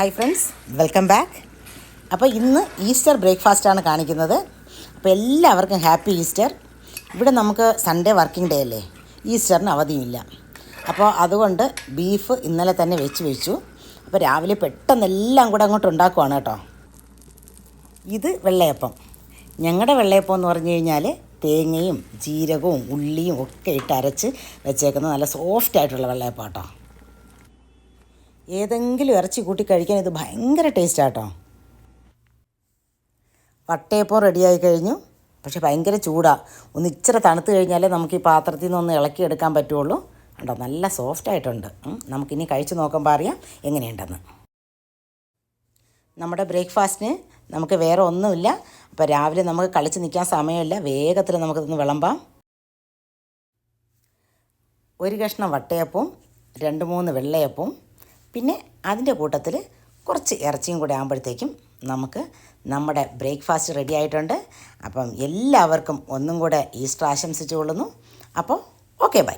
Hi friends welcome back അപ്പോൾ ഇന്ന് Easter ബ്രേക്ക്ഫാസ്റ്റാണ് കാണിക്കുന്നത്. അപ്പോൾ എല്ലാവർക്കും ഹാപ്പി ഈസ്റ്റർ. ഇവിടെ നമുക്ക് സൺഡേ വർക്കിംഗ് ഡേ അല്ലേ? ഈസ്റ്ററിന് അവധിയില്ല അപ്പോൾ അതുകൊണ്ട് ബീഫ് ഇന്നലെ തന്നെ വെച്ച് വെച്ചു. അപ്പോൾ രാവിലെ പെട്ടെന്ന് എല്ലാം കൂടെ അങ്ങോട്ട് ഉണ്ടാക്കുവാണ് കേട്ടോ. ഇത് വെള്ളയപ്പം. ഞങ്ങളുടെ വെള്ളയപ്പം എന്ന് പറഞ്ഞു കഴിഞ്ഞാൽ തേങ്ങയും ജീരകവും ഉള്ളിയും ഒക്കെ ഇട്ട് അരച്ച് വെച്ചേക്കുന്ന നല്ല സോഫ്റ്റ് ആയിട്ടുള്ള വെള്ളയപ്പം കേട്ടോ. ഏതെങ്കിലും ഇറച്ചി കൂട്ടി കഴിക്കാൻ ഇത് ഭയങ്കര ടേസ്റ്റ് ആട്ടോ. വട്ടയപ്പം റെഡിയായി കഴിഞ്ഞു. പക്ഷേ ഭയങ്കര ചൂടാണ് ഒന്ന് ഇച്ചിരി തണുത്ത് കഴിഞ്ഞാലേ നമുക്ക് ഈ പാത്രത്തിൽ നിന്ന് ഒന്ന് ഇളക്കിയെടുക്കാൻ പറ്റുള്ളൂ. കണ്ടോ നല്ല സോഫ്റ്റ് ആയിട്ടുണ്ട്. നമുക്കിനി കഴിച്ച് നോക്കുമ്പോൾ അറിയാം എങ്ങനെയുണ്ടെന്ന്. നമ്മുടെ ബ്രേക്ക്ഫാസ്റ്റിന് നമുക്ക് വേറെ ഒന്നുമില്ല. അപ്പോൾ രാവിലെ നമുക്ക് കളിച്ച് നിൽക്കാൻ സമയമില്ല. വേഗത്തിൽ നമുക്കിതൊന്ന് വിളമ്പാം. ഒരു കഷ്ണം വട്ടയപ്പവും രണ്ട് മൂന്ന് വെള്ളയപ്പവും പിന്നെ അതിന്റെ കൂട്ടത്തിൽ കുറച്ച് ഇറച്ചിയും കൂടെ ആകുമ്പോഴത്തേക്കും നമുക്ക് നമ്മുടെ ബ്രേക്ക്ഫാസ്റ്റ് റെഡി ആയിട്ടുണ്ട്. അപ്പം എല്ലാവർക്കും ഒന്നും കൂടെ ഈസ്റ്റർ ആശംസിച്ചു കൊള്ളുന്നു അപ്പോൾ ഓക്കെ ബൈ.